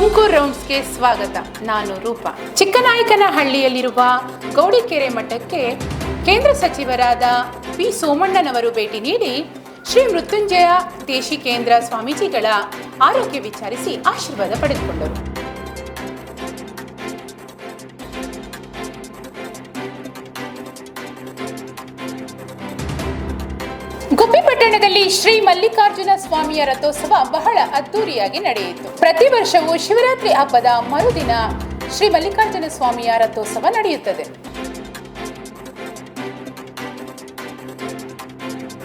ತುಮಕೂರು ರೌಂಡ್ಸ್ಗೆ ಸ್ವಾಗತ. ನಾನು ರೂಪ. ಚಿಕ್ಕನಾಯಕನಹಳ್ಳಿಯಲ್ಲಿರುವ ಗೌಡಿಕೆರೆ ಮಠಕ್ಕೆ ಕೇಂದ್ರ ಸಚಿವರಾದ ಪಿ ಸೋಮಣ್ಣನವರು ಭೇಟಿ ನೀಡಿ ಶ್ರೀ ಮೃತ್ಯುಂಜಯ ದೇಶಿಕೇಂದ್ರ ಸ್ವಾಮೀಜಿಗಳ ಆರೋಗ್ಯ ವಿಚಾರಿಸಿ ಆಶೀರ್ವಾದ ಪಡೆದುಕೊಂಡರು. ಗುಬ್ಬಿಪಟ್ಟಣದಲ್ಲಿ ಶ್ರೀ ಮಲ್ಲಿಕಾರ್ಜುನ ಸ್ವಾಮಿಯ ರಥೋತ್ಸವ ಬಹಳ ಅದ್ದೂರಿಯಾಗಿ ನಡೆಯಿತು. ಪ್ರತಿ ವರ್ಷವೂ ಶಿವರಾತ್ರಿ ಹಬ್ಬದ ಮರುದಿನ ಶ್ರೀ ಮಲ್ಲಿಕಾರ್ಜುನ ಸ್ವಾಮಿಯ ರಥೋತ್ಸವ ನಡೆಯುತ್ತದೆ.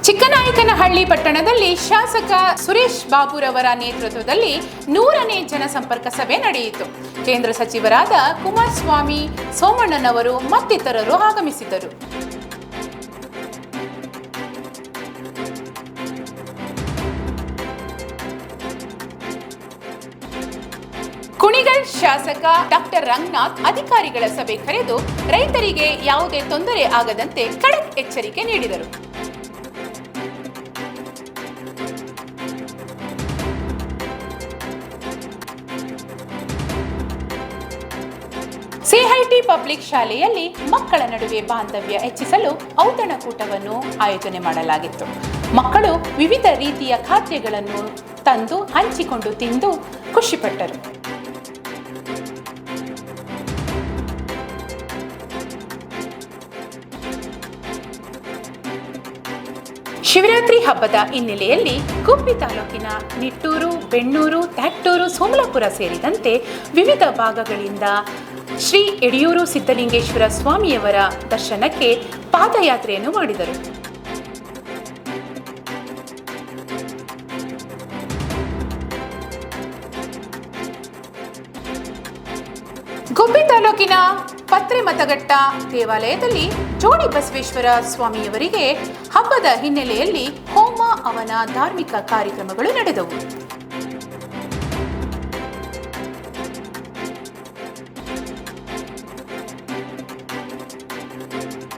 ಚಿಕ್ಕನಾಯಕನಹಳ್ಳಿ ಪಟ್ಟಣದಲ್ಲಿ ಶಾಸಕ ಸುರೇಶ್ ಬಾಬುರವರ ನೇತೃತ್ವದಲ್ಲಿ ನೂರನೇ ಜನಸಂಪರ್ಕ ಸಭೆ ನಡೆಯಿತು. ಕೇಂದ್ರ ಸಚಿವರಾದ ಕುಮಾರಸ್ವಾಮಿ, ಸೋಮಣ್ಣನವರು ಮತ್ತಿತರರು ಆಗಮಿಸಿದರು ಕುಣಿಗಲ್ ಶಾಸಕ ಡಾಕ್ಟರ್ ರಂಗನಾಥ್ ಅಧಿಕಾರಿಗಳ ಸಭೆ ಕರೆದು ರೈತರಿಗೆ ಯಾವುದೇ ತೊಂದರೆ ಆಗದಂತೆ ಖಡಕ್ ಎಚ್ಚರಿಕೆ ನೀಡಿದರು. ಸಿಐಟಿ ಪಬ್ಲಿಕ್ ಶಾಲೆಯಲ್ಲಿ ಮಕ್ಕಳ ನಡುವೆ ಬಾಂಧವ್ಯ ಹೆಚ್ಚಿಸಲು ಔತಣಕೂಟವನ್ನು ಆಯೋಜನೆ ಮಾಡಲಾಗಿತ್ತು. ಮಕ್ಕಳು ವಿವಿಧ ರೀತಿಯ ಖಾದ್ಯಗಳನ್ನು ತಂದು ಹಂಚಿಕೊಂಡು ತಿಂದು ಖುಷಿಪಟ್ಟರು. ಶಿವರಾತ್ರಿ ಹಬ್ಬದ ಹಿನ್ನೆಲೆಯಲ್ಲಿ ಗುಬ್ಬಿ ತಾಲೂಕಿನ ನಿಟ್ಟೂರು, ಬೆಣ್ಣೂರು ಟ್ಯಾಕ್ಟೂರು ಸೋಮಲಾಪುರ ಸೇರಿದಂತೆ ವಿವಿಧ ಭಾಗಗಳಿಂದ ಶ್ರೀ ಯಡಿಯೂರು ಸಿದ್ದಲಿಂಗೇಶ್ವರ ಸ್ವಾಮಿಯವರ ದರ್ಶನಕ್ಕೆ ಪಾದಯಾತ್ರೆಯನ್ನು ಮಾಡಿದರು. ಗುಬ್ಬಿ ತಾಲೂಕಿನ ಪತ್ರೆ ಮತಗಟ್ಟ ದೇವಾಲಯದಲ್ಲಿ ಜೋಡಿ ಬಸವೇಶ್ವರ ಸ್ವಾಮಿಯವರಿಗೆ ಹಬ್ಬದ ಹಿನ್ನೆಲೆಯಲ್ಲಿ ಹೋಮ ಅವನ ಧಾರ್ಮಿಕ ಕಾರ್ಯಕ್ರಮಗಳು ನಡೆದವು.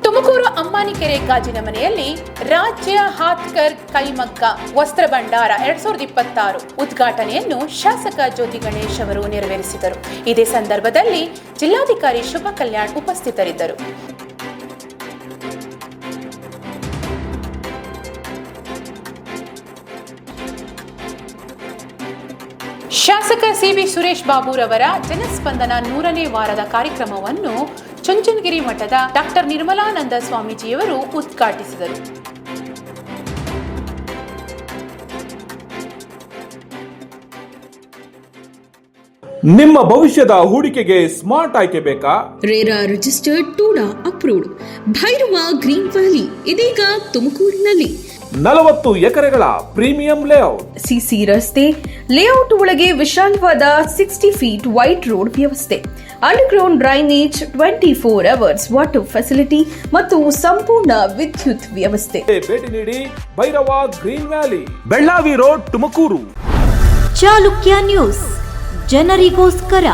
ತುಮಕೂರು ಅಮ್ಮಾನಿಕೆರೆ ಗಾಜಿನ ಮನೆಯಲ್ಲಿ ರಾಜ್ಯ ಹಾತ್ಕರ್ ಕೈಮಗ್ಗ ವಸ್ತ್ರ ಭಂಡಾರ ಎರಡ್ ಸಾವಿರದ ಇಪ್ಪತ್ತಾರು ಉದ್ಘಾಟನೆಯನ್ನು ಶಾಸಕ ಜ್ಯೋತಿ ಗಣೇಶ್ ಅವರು ನೆರವೇರಿಸಿದರು. ಇದೇ ಸಂದರ್ಭದಲ್ಲಿ ಜಿಲ್ಲಾಧಿಕಾರಿ ಶುಭ ಕಲ್ಯಾಣ್ ಉಪಸ್ಥಿತರಿದ್ದರು. ಶಾಸಕ ಸಿಬಿ ಸುರೇಶ್ ಬಾಬುರವರ ಜನಸ್ಪಂದನ ನೂರನೇ ವಾರದ ಕಾರ್ಯಕ್ರಮವನ್ನು ಚುಂಚನಗಿರಿ ಮಠದ ಡಾಕ್ಟರ್ ನಿರ್ಮಲಾನಂದ ಸ್ವಾಮೀಜಿಯವರು ಉದ್ಘಾಟಿಸಿದರು. ನಿಮ್ಮ ಭವಿಷ್ಯದ ಹೂಡಿಕೆಗೆ ಸ್ಮಾರ್ಟ್ ಆಯ್ಕೆ ಬೇಕಾ? RERA registered TUDA approved. Bhairava green valley ಇದೀಗ ತುಮಕೂರಿನಲ್ಲಿ. ನಲವತ್ತು ಎಕರೆಗಳ ಪ್ರೀಮಿಯಂ ಲೇಔಟ್ ಸಿಸಿ ರಸ್ತೆ ಲೇಔಟ್ ಒಳಗೆ ವಿಶಾಲವಾದ ಸಿಕ್ಸ್ಟಿ ಫೀಟ್ ವೈಟ್ ರೋಡ್ ವ್ಯವಸ್ಥೆ. Underground drainage twenty four hours water facility ಮತ್ತು ಸಂಪೂರ್ಣ ವಿದ್ಯುತ್ ವ್ಯವಸ್ಥೆ. ಭೇಟಿ ನೀಡಿ Bhairava green valley. Bellavi road Tumakuru. Chalukya news. ಜನರಿಗೋಸ್ಕರ.